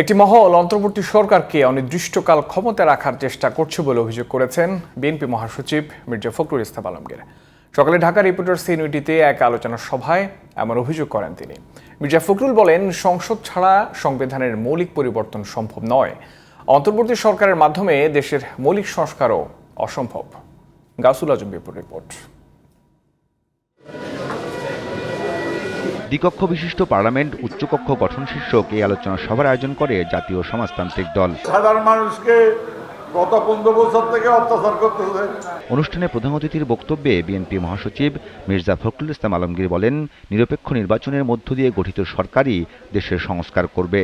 একটি মহল অন্তর্বর্তী সরকারকে অনির্দিষ্টকাল ক্ষমতা রাখার চেষ্টা করছে বলে অভিযোগ করেছেন বিএনপি মহাসচিব মির্জা ফখরুল ইসলাম আলমগীর। সকালে ঢাকা রিপোর্টার্স ইউনিটিতে এক আলোচনা সভায় এমন অভিযোগ করেন তিনি। মির্জা ফখরুল বলেন, সংসদ ছাড়া সংবিধানের মৌলিক পরিবর্তন সম্ভব নয়। অন্তর্বর্তী সরকারের মাধ্যমে দেশের মৌলিক সংস্কারও অসম্ভব। গাসুল আজম রিপোর্ট। দ্বিকক্ষ বিশিষ্ট পার্লামেন্ট উচ্চকক্ষ গঠন শীর্ষক এই আলোচনা সভার আয়োজন করে জাতীয় সমাজতান্ত্রিক দল। সাধারণ মানুষকে গত পনেরো বছর থেকে অত্যাচার করতেছে অনুষ্ঠানে প্রধান অতিথির বক্তব্যে বিএনপি মহাসচিব মির্জা ফখরুল ইসলাম আলমগীর বলেন নিরপেক্ষ নির্বাচনের মধ্য দিয়ে গঠিত সরকারই দেশের সংস্কার করবে।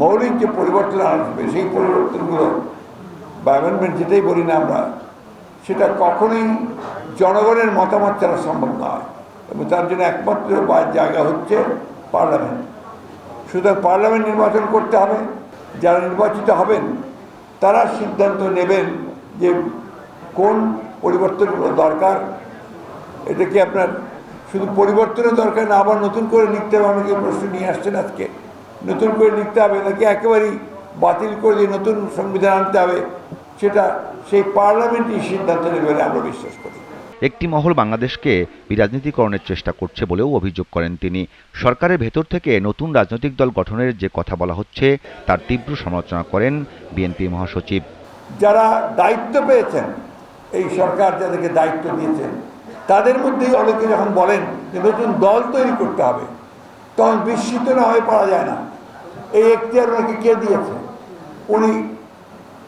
মৌলিক যে পরিবর্তন আসবে সেই পরিবর্তনগুলো বা অ্যামেন্ডমেন্ট যেটাই বলি না আমরা সেটা কখনোই জনগণের মতামত ছাড়া সম্ভব নয়। এবং তার জন্য একমাত্র জায়গা হচ্ছে পার্লামেন্ট। সুতরাং পার্লামেন্ট নির্বাচন করতে হবে, যারা নির্বাচিত হবেন, তারা সিদ্ধান্ত নেবেন যে কোন পরিবর্তনগুলো দরকার। এটা কি আপনার শুধু পরিবর্তনের দরকার না, আবার নতুন করে লিখতে হবে? অনেকে প্রশ্ন নিয়ে আসছেন আজকে। নতুন করে লিখতে হবে নাকি একেবারেই বাতিল করে দিয়ে নতুন সংবিধান আনতে হবে? সেটা সেই পার্লামেন্টই সিদ্ধান্ত নেবে আমরা বিশ্বাস করি। একটি মহল বাংলাদেশকে বিরাজনীতিকরণের চেষ্টা করছে বলেও অভিযোগ করেন তিনি। সরকারের ভেতর থেকে নতুন রাজনৈতিক দল গঠনের যে কথা বলা হচ্ছে, তার তীব্র সমালোচনা করেন বিএনপি মহাসচিব। যারা দায়িত্ব পেয়েছেন, এই সরকার যাদেরকে দায়িত্ব দিয়েছেন তাদের মধ্যেই অনেকে যখন বলেন যে নতুন দল তৈরি করতে হবে, তখন বিস্মিত না হয়ে পারা যায় না। এই এখতিয়ার ওনাকে কে দিয়েছে? উনি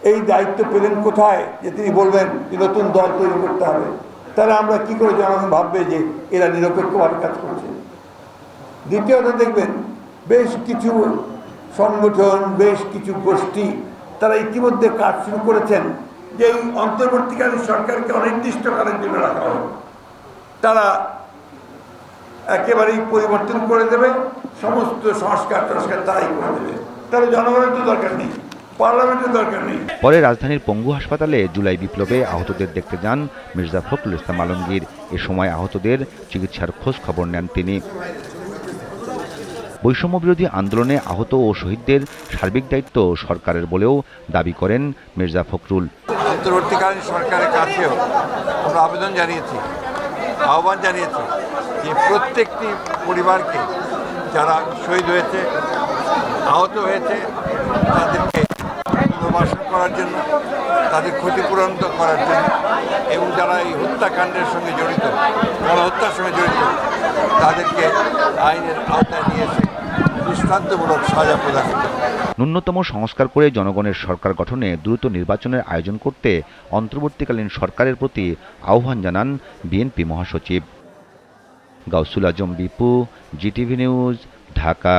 এই দায়িত্ব পেলেন কোথায়? যে তিনি বলবেন যে নতুন দল তৈরি করতে হবে। তাহলে আমরা কি করে জনগণ ভাববে যে এরা নিরপেক্ষভাবে কাজ করছে? দ্বিতীয়ত দেখবেন বেশ কিছু সংগঠন, বেশ কিছু গোষ্ঠী, তারা ইতিমধ্যে কাজ শুরু করেছেন যে এই অন্তর্বর্তীকালীন সরকারকে অনির্দিষ্টকালের জন্য রাখা হবে তারা একেবারেই পরিবর্তন করে দেবে, সমস্ত সংস্কার টস্কার তারাই করে দেবে। তাহলে জনগণের তো দরকার নেই। পার্লামেন্টের দরকার নেই। পরে রাজধানীর পঙ্গু হাসপাতালে জুলাই বিপ্লবে আহতদের দেখতে যান মির্জা ফখরুল ইসলাম আলমগীর। এ সময় আহতদের চিকিৎসার খোঁজ খবর নেন তিনি। বৈষম্য বিরোধী আন্দোলনে আহত ও শহীদদের সার্বিক দায়িত্ব সরকারের বলেও দাবি করেন মির্জা ফখরুল। অন্তর্বর্তীকালীন সরকারের কাছেও আমরা আবেদন জানিয়েছি আহ্বান জানিয়েছি যে প্রত্যেকটি পরিবারকে যারা শহীদ হয়েছে আহত হয়েছে তাদেরকে পুনর্বাসন করার জন্য, তাদের ক্ষতিপূরণ করার জন্য, এবং যারা এই হত্যাকাণ্ডের সঙ্গে জড়িত গণহত্যার সঙ্গে জড়িত, তাদেরকে আইনের আওতায় নিয়ে এসে দৃষ্টান্তমূলক সাজা প্রদান করতে ন্যূনতম সংস্কার করে জনগণের সরকার গঠনে দ্রুত নির্বাচনের আয়োজন করতে অন্তর্বর্তীকালীন সরকারের প্রতি আহ্বান জানান বিএনপি মহাসচিব। Gausul Azam Bipu, GTV news, Dhaka.